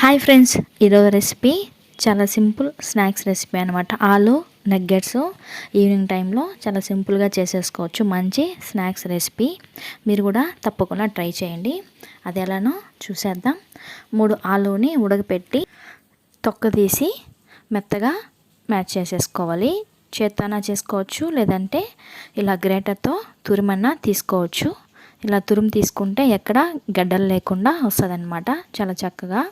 Hi friends ఈరోజు recipe చాలా simple snacks recipe అనమాట ఆలు నగ్గెట్స్ ఈవినింగ్ టైంలో చాలా సింపుల్గా చేసేసుకోవచ్చు. మంచి స్నాక్స్ రెసిపీ మీరు కూడా తప్పకుండా ట్రై చేయండి. అది ఎలానో చూసేద్దాం. మూడు ఆలుని ఉడకపెట్టి తొక్క తీసి మెత్తగా మ్యాచ్ చేసేసుకోవాలి. చేత్తానా చేసుకోవచ్చు లేదంటే ఇలా గ్రేటర్తో తురిమన్నా తీసుకోవచ్చు. ఇలా తురుము తీసుకుంటే ఎక్కడ గడ్డలు లేకుండా వస్తుంది చాలా చక్కగా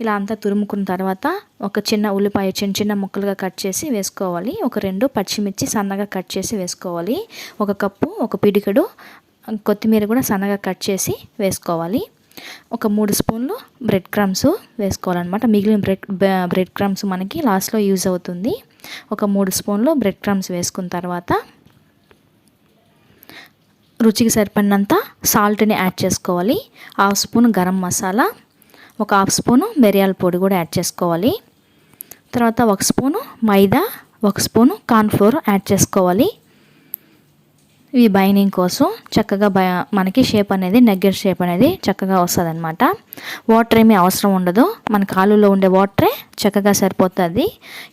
ఇలా అంతా తురుముకున్న తర్వాత ఒక చిన్న ఉల్లిపాయ చిన్న చిన్న ముక్కలుగా కట్ చేసి వేసుకోవాలి. ఒక రెండు పచ్చిమిర్చి సన్నగా కట్ చేసి వేసుకోవాలి. ఒక కప్పు ఒక పిడికడు కొత్తిమీర కూడా సన్నగా కట్ చేసి వేసుకోవాలి. ఒక మూడు స్పూన్లు బ్రెడ్ క్రమ్స్ వేసుకోవాలన్నమాట. మిగిలిన బ్రెడ్ బ్రెడ్ క్రమ్స్ మనకి లాస్ట్లో యూజ్ అవుతుంది. ఒక మూడు స్పూన్లు బ్రెడ్ క్రమ్స్ వేసుకున్న తర్వాత రుచికి సరిపడినంత సాల్ట్ని యాడ్ చేసుకోవాలి. హాఫ్ స్పూన్ గరం మసాలా ఒక హాఫ్ స్పూను మిరియాల పొడి కూడా యాడ్ చేసుకోవాలి. తర్వాత ఒక స్పూను మైదా ఒక స్పూను కార్న్ఫ్లోర్ యాడ్ చేసుకోవాలి. ఇవి బైనింగ్ కోసం చక్కగా బ మనకి షేప్ అనేది నెగ్గర్ షేప్ అనేది చక్కగా వస్తుంది అనమాట వాటర్ ఏమీ అవసరం ఉండదు. మన కాలులో ఉండే వాటరే చక్కగా సరిపోతుంది.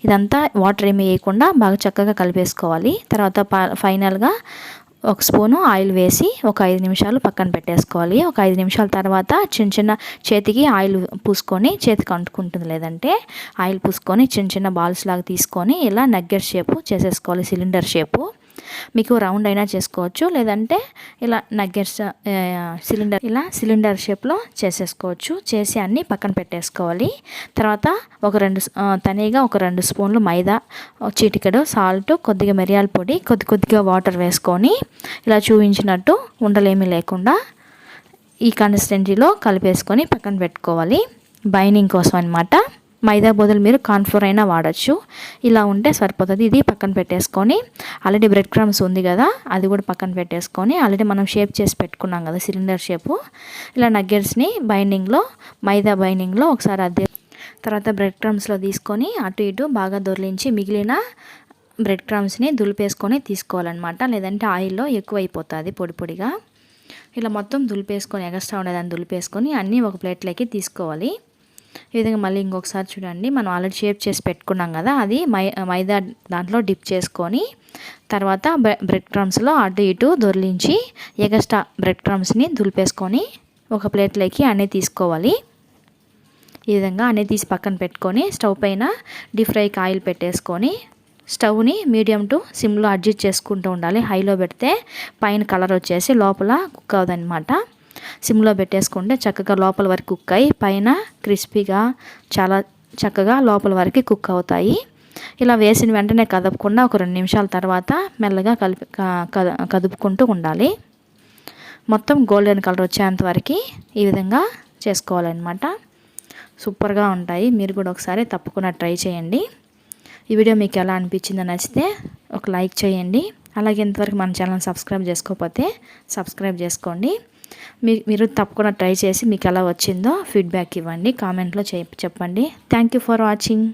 ఇదంతా వాటర్ ఏమీ వేయకుండా బాగా చక్కగా కలిపేసుకోవాలి. తర్వాత ఫైనల్గా ఒక స్పూను ఆయిల్ వేసి ఒక ఐదు నిమిషాలు పక్కన పెట్టేసుకోవాలి. ఒక ఐదు నిమిషాల తర్వాత చిన్న చిన్న చేతికి ఆయిల్ పూసుకొని చేతికి అంటుకుంటుంది లేదంటే ఆయిల్ పూసుకొని చిన్న చిన్న బాల్స్ లాగా తీసుకొని ఇలా నగ్గర్ షేపు చేసేసుకోవాలి సిలిండర్ షేపు. మీకు రౌండ్ అయినా చేసుకోవచ్చు. లేదంటే ఇలా నగ్గెట్స్ సిలిండర్ ఇలా సిలిండర్ షేప్లో చేసేసుకోవచ్చు. చేసి అన్నీ పక్కన పెట్టేసుకోవాలి. తర్వాత ఒక రెండు తనీగా ఒక రెండు స్పూన్లు మైదా చీటికడు సాల్ట్ కొద్దిగా మిరియాల పొడి కొద్ది కొద్దిగా వాటర్ వేసుకొని ఇలా చూపించినట్టు ఉండలేమీ లేకుండా ఈ కన్సిస్టెన్సీలో కలిపేసుకొని పక్కన పెట్టుకోవాలి. బైనింగ్ కోసం అనమాట మైదా బదులు మీరు కాన్ఫ్లోర్ అయినా వాడచ్చు. ఇలా ఉంటే సరిపోతుంది. ఇది పక్కన పెట్టేసుకొని ఆల్రెడీ బ్రెడ్ క్రమ్స్ ఉంది కదా అది కూడా పక్కన పెట్టేసుకొని ఆల్రెడీ మనం షేప్ చేసి పెట్టుకున్నాం కదా సిలిండర్ షేపు. ఇలా నగ్గెట్స్ని బైండింగ్లో మైదా బైండింగ్లో ఒకసారి అదే తర్వాత బ్రెడ్ క్రమ్స్లో తీసుకొని అటు ఇటు బాగా దొరిలించి మిగిలిన బ్రెడ్ క్రమ్స్ని దులిపేసుకొని తీసుకోవాలన్నమాట. లేదంటే ఆయిల్లో ఎక్కువ అయిపోతుంది పొడి పొడిగా. ఇలా మొత్తం దులిపేసుకొని ఎగస్ట్రా ఉండేదాన్ని దులిపేసుకొని అన్నీ ఒక ప్లేట్లోకి తీసుకోవాలి. ఈ విధంగా మళ్ళీ ఇంకొకసారి చూడండి. మనం ఆల్రెడీ షేప్ చేసి పెట్టుకున్నాం కదా అది మై మైదా దాంట్లో డిప్ చేసుకొని తర్వాత బ్రెడ్ క్రమ్స్లో అటు ఇటు దొరిలించి ఎగస్ట్రా బ్రెడ్ క్రమ్స్ని దులిపేసుకొని ఒక ప్లేట్లోకి అన్నీ తీసుకోవాలి. ఈ విధంగా అన్నీ తీసి పక్కన పెట్టుకొని స్టవ్ పైన డీప్ ఫ్రైకి ఆయిల్ పెట్టేసుకొని స్టవ్ని మీడియం టు సిమ్లో అడ్జస్ట్ చేసుకుంటూ ఉండాలి. హైలో పెడితే పైన కలర్ వచ్చేసి లోపల కుక్ అవుదనమాట సిమ్లో పెట్టేసుకుంటే చక్కగా లోపల వరకు కుక్ అయ్యి పైన క్రిస్పీగా చాలా చక్కగా లోపల వరకు కుక్ అవుతాయి. ఇలా వేసిన వెంటనే కదపకుండా ఒక రెండు నిమిషాల తర్వాత మెల్లగా కలిపి కదుపుకుంటూ ఉండాలి. మొత్తం గోల్డెన్ కలర్ వచ్చేంత వరకు ఈ విధంగా చేసుకోవాలన్నమాట. సూపర్గా ఉంటాయి. మీరు కూడా ఒకసారి తప్పకుండా ట్రై చేయండి. ఈ వీడియో మీకు ఎలా అనిపించిందో నచ్చితే ఒక లైక్ చేయండి. అలాగే ఇంతవరకు మన ఛానల్ సబ్స్క్రైబ్ చేసుకోకపోతే సబ్స్క్రైబ్ చేసుకోండి. మీరు తప్పకుండా ట్రై చేసి మీకు ఎలా వచ్చిందో ఫీడ్బ్యాక్ ఇవ్వండి కామెంట్లో చెప్పండి. Thank for watching